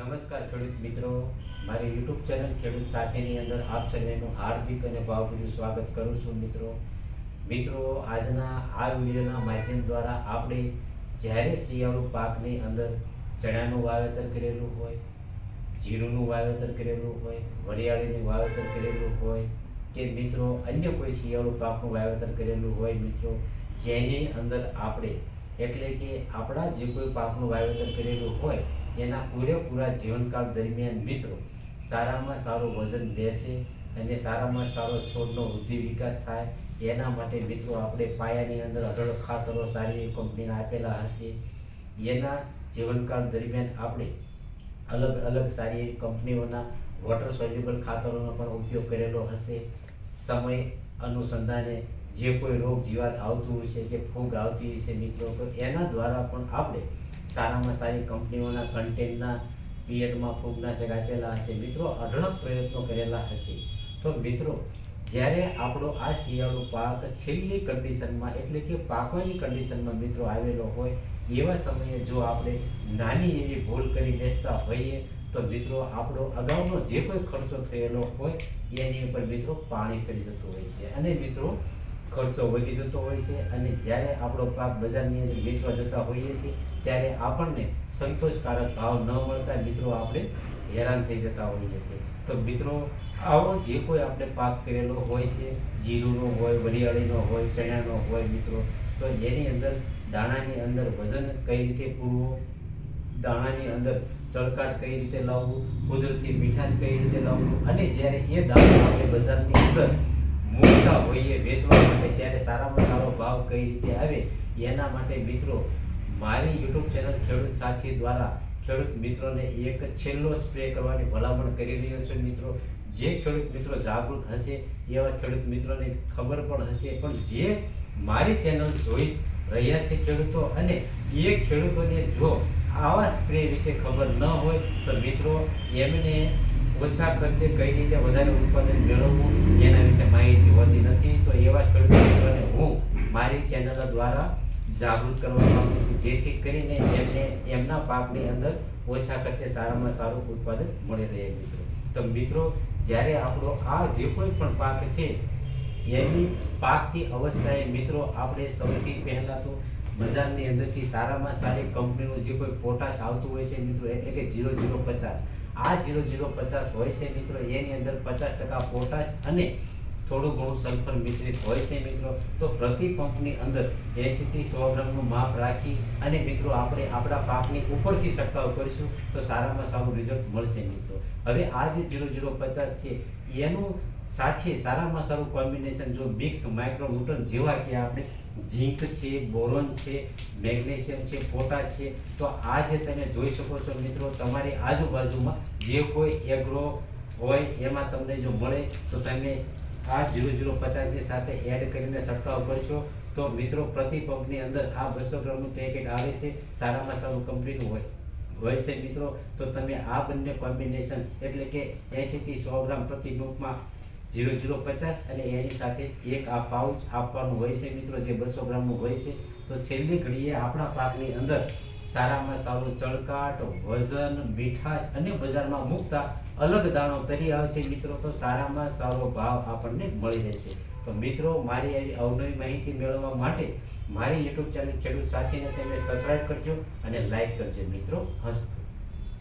નમસ્કાર ખેડૂત મિત્રો. મારી યુટ્યુબ ચેનલ ખેડૂત સાથેની અંદર આપ સર્વેનું હાર્દિક અને ભાવભર્યું સ્વાગત કરું છું મિત્રો. મિત્રો, આજના આ વિડીયોના માધ્યમ દ્વારા આપણે જ્યારે શિયાળુ પાકની અંદર ચણાનું વાવેતર કરેલું હોય, જીરુંનું વાવેતર કરેલું હોય, વરિયાળીનું વાવેતર કરેલું હોય કે મિત્રો અન્ય કોઈ શિયાળુ પાકનું વાવેતર કરેલું હોય મિત્રો, જેની અંદર આપણે, એટલે કે આપણા જે કોઈ પાકનું વાવેતર કરેલું હોય એના પૂરેપૂરા જીવનકાળ દરમિયાન મિત્રો, સારામાં સારું વજન બેસે અને સારામાં સારો છોડનો વૃદ્ધિ વિકાસ થાય, એના માટે મિત્રો આપણે પાયાની અંદર અઢળ ખાતરો સારી કંપનીના આપેલા હશે. એના જીવનકાળ દરમિયાન આપણે અલગ અલગ સારી એવી કંપનીઓના વોટર સોલ્યુબલ ખાતરોનો પણ ઉપયોગ કરેલો હશે. સમય અનુસંધાને જે કોઈ રોગ જીવાત આવતું હશે કે ફૂગ આવતી હશે મિત્રો, તો એના દ્વારા પણ આપણે સારામાં સારી કંપનીઓના કન્ટેન્ટના પિયતમાં ફૂગનાશક આપેલા હશે. મિત્રો, અઢળક પ્રયત્નો કરેલા હશે. તો મિત્રો, જ્યારે આપણો આ શિયાળો પાક છેલ્લી કન્ડિશનમાં એટલે કે પાકવાની કન્ડિશનમાં મિત્રો આવેલો હોય, એવા સમયે જો આપણે નાની એવી ભૂલ કરી બેસતા હોઈએ, તો મિત્રો આપણો અગાઉનો જે કોઈ ખર્ચો થયેલો હોય, એની ઉપર મિત્રો પાણી ફરી જતું હોય છે. અને મિત્રો ખર્ચો વધી જતો હોય છે અને જ્યારે આપણો પાક બજારની અંદર વેચવા જતા હોઈએ છીએ, ત્યારે આપણને સંતોષકારક ભાવ ન મળતા મિત્રો આપણે હેરાન થઈ જતા હોઈએ છીએ. તો મિત્રો, આવો જે કોઈ આપણે પાક કરેલો હોય છે, જીરુંનો હોય, વરિયાળીનો હોય, ચણાનો હોય મિત્રો, તો એની અંદર દાણાની અંદર વજન કઈ રીતે પૂરવું? દાણાની અંદર ચળકાટ કઈ રીતે લાવવું? કુદરતી મીઠાશ કઈ રીતે લાવવું? અને જ્યારે એ દાણો આપણે બજારની અંદર મૂકતા હોઈએ વેચવા માટે ત્યારે સારામાં સારો ભાવ કઈ રીતે આવે, એના માટે મિત્રો મારી યુટ્યુબ ચેનલ ખેડૂત સાથી દ્વારા ખેડૂત મિત્રોને એક છેલ્લો સ્પ્રે કરવાની ભલામણ કરી રહ્યો છું મિત્રો. જે ખેડૂત મિત્રો જાગૃત હશે, એવા ખેડૂત મિત્રોને ખબર પણ હશે. પણ જે મારી ચેનલ જોઈ રહ્યા છે ખેડૂતો અને એ ખેડૂતોને જો આવા સ્પ્રે વિશે ખબર ન હોય, તો મિત્રો એમને ઓછા ખર્ચે કઈ રીતે વધારે ઉત્પાદન મેળવવું, એના વિશે માહિતી હોતી નથી. તો એવા ખેડૂત હું મારી ચેનલ દ્વારા જાગૃત કરવા માંગુ છું, જેથી કરીને એમને એમના પાકની અંદર ઓછા ખર્ચે સારામાં સારું ઉત્પાદન મળી રહે, મિત્રો. તો મિત્રો, જ્યારે આપણો આ જે કોઈ પણ પાક છે, એની પાકની અવસ્થાએ મિત્રો, આપણે સૌથી પહેલાં તો બજારની અંદરથી સારામાં સારી કંપનીનું જે કોઈ પોટાશ આવતું હોય છે, મિત્રો, એટલે કે ઝીરો ઝીરો પચાસ. આ જીરો જીરો પચાસ હોય છે મિત્રો. એની અંદર પચાસ ટકા પોટાશ અને થોડું ઘણું સલ્ફર મિશ્રિત હોય છે મિત્રો. તો પ્રતિ પંપની અંદર એંશીથી સો ગ્રામનું માપ રાખી અને મિત્રો આપણે આપણા પાકની ઉપરથી છંટકાવ કરીશું તો સારામાં સારું રિઝલ્ટ મળશે મિત્રો. હવે આ જે જીરો જીરો પચાસ છે, એનું સાથે સારામાં સારું કોમ્બિનેશન જો મિક્સ માઇક્રોન્યુટ્રન જેવા કે આપણે ઝીંક છે બોરોન છે મેગ્નેશિયમ છે પોટાશ છે, તો આ જે તમે જોઈ શકો છો મિત્રો, તમારી આજુબાજુમાં જે કોઈ એગ્રો હોય એમાં તમને જો મળે, તો તમે આ જીરો જીરો પચાસની સાથે એડ કરીને છંટકાવ કરશો. તો મિત્રો, પ્રતિ પંપની અંદર આ બસો ગ્રામનું પેકેટ આવે છે, સારામાં સારું કંપનીનું હોય હોય છે મિત્રો. તો તમે આ બંને કોમ્બિનેશન એટલે કે એંશીથી સો ગ્રામ પ્રતિ પંપમાં જીરો જીરો પચાસ અને એની સાથે એક આ પાઉચ આપવાનું હોય છે મિત્રો, જે બસો ગ્રામનું હોય છે. તો છેલ્લી ઘડીએ આપણા પાકની અંદર સારામાં સારું ચળકાટ, વજન, મીઠાશ અને બજારમાં મૂકતા અલગ દાણો તરી આવશે મિત્રો, તો સારામાં સારો ભાવ આપણને મળી રહેશે. તો મિત્રો, મારી આવી અવનવી માહિતી મેળવવા માટે મારી યુટ્યુબ ચેનલ ખેડૂત સાથીને તેને સબસ્ક્રાઈબ કરજો અને લાઈક કરજો મિત્રો, હસ્ત